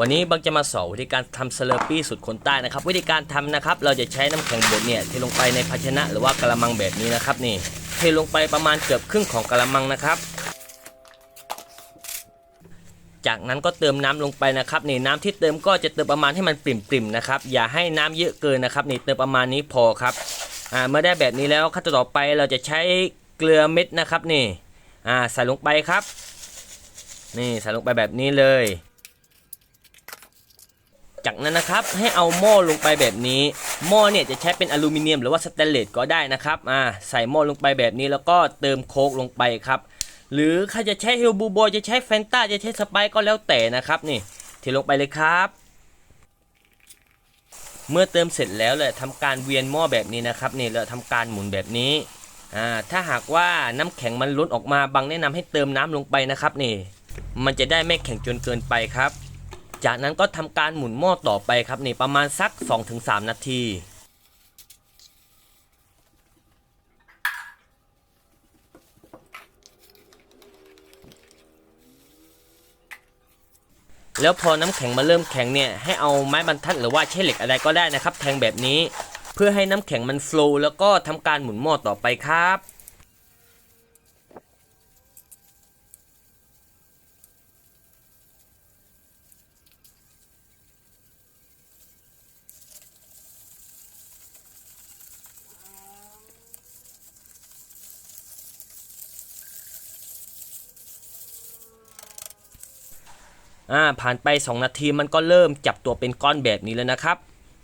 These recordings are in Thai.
วันนี้บังจะมาสอนวิธีการทำสเลอร์ปี้สุดคนใต้นะครับ วิธีการทำนะครับ เราจะใช้น้ำแข็งบดเนี่ยเทลงไปในภาชนะหรือว่ากระมังแบบนี้นะครับนี่เทลงไปประมาณเกือบครึ่งของกระมังนะครับ จากนั้นก็เติมน้ำลงไปนะครับนี่น้ำที่เติมก็จะเติมประมาณให้มันปริ่มๆนะครับ อย่าให้น้ำเยอะเกินนะครับนี่เติมประมาณนี้พอครับอ่าเมื่อได้แบบนี้แล้วขั้นตอนต่อไปเราจะใช้เกลือเม็ดนะครับนี่อ่าใส่ลงไปครับ นี่ใส่ลงไปแบบนี้เลย จากนั้นนะครับให้เอาหม้อลงไปแบบนี้ หม้อเนี่ยจะใช้เป็นอลูมิเนียมหรือว่าสแตนเลสก็ได้นะครับอ่าใส่หม้อลงไปแบบนี้แล้วก็เติมโค้กลงไปครับหรือใครจะใช้เฮลบูโบจะใช้แฟนตาจะใช้สไปร์ก็แล้วแต่นะครับนี่เทลงไปเลยครับ เมื่อเติมเสร็จแล้วเลยทำการเวียนหม้อแบบนี้นะครับนี่เราทำการหมุนแบบนี้อ่าถ้าหากว่าน้ำแข็งมันล้นออกมาบังแนะนำให้เติมน้ำลงไปนะครับนี่ มันจะได้ไม่แข็งจนเกินไปครับ จากนั้นก็ทำการหมุนหม้อต่อไปครับนี่ประมาณสัก 2-3 นาที แล้วพอน้ำแข็งมาเริ่มแข็งเนี่ยให้เอาไม้บรรทัดหรือว่าใช้เหล็กอะไรก็ได้นะครับ แทงแบบนี้ เพื่อให้น้ำแข็งมันฟลว์แล้วก็ทำการหมุนหม้อต่อไปครับ อ่าผ่านไป 2 นาทีมันก็เริ่มจับตัวเป็นก้อนแบบนี้แล้วนะครับ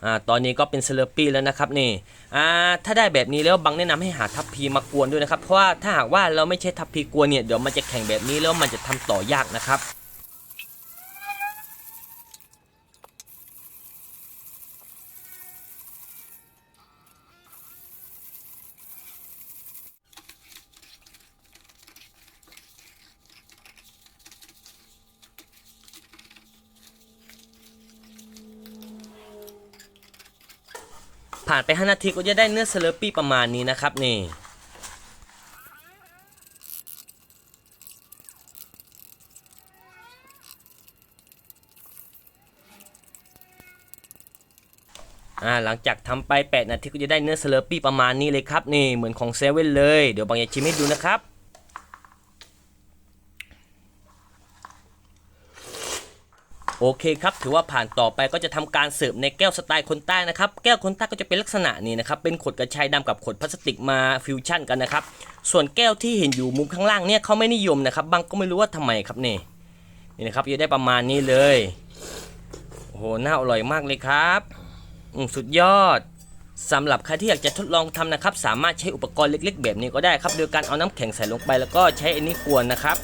อ่าตอนนี้ก็เป็นเซเลปี้แล้วนะครับนี่อ่าถ้าได้แบบนี้แล้วบังแนะนำให้หาทัพพีมากวนด้วยนะครับเพราะว่าถ้าหากว่าเราไม่ใช้ทัพพีกวนเนี่ยเดี๋ยวมันจะแข่งแบบนี้แล้วมันจะทำต่อยากนะครับ ผ่านไป 5 นาทีก็จะได้เนื้อเซเลปี้ประมาณนี้นะครับนี่หลังจากทำไป 8 นาทีก็จะได้เนื้อเซเลปี้ประมาณนี้เลยครับนี่เหมือนของเซเว่นเลย เดี๋ยวบางอย่างชิมให้ดูนะครับ โอเคครับ ถือว่าผ่านต่อไปก็จะทำการเสิร์ฟในแก้วสไตล์คนใต้นะครับ แก้วคนใต้ก็จะเป็นลักษณะนี้นะครับ เป็นขวดกระชายดำกับขวดพลาสติกมาฟิวชั่นกันนะครับ ส่วนแก้วที่เห็นอยู่มุมข้างล่างเนี่ยเขาไม่นิยมนะครับ บางก็ไม่รู้ว่าทำไมครับนี่ นี่นะครับจะได้ประมาณนี้เลย โอ้โห น่าอร่อยมากเลยครับอืสุดยอดสำหรับใครที่อยากจะทดลองทำนะครับ สามารถใช้อุปกรณ์เล็ก ๆ แบบนี้ก็ได้ครับ โดยการเอาน้ำแข็งใส่ลงไปแล้วก็ใช้อันนี้กวนนะครับ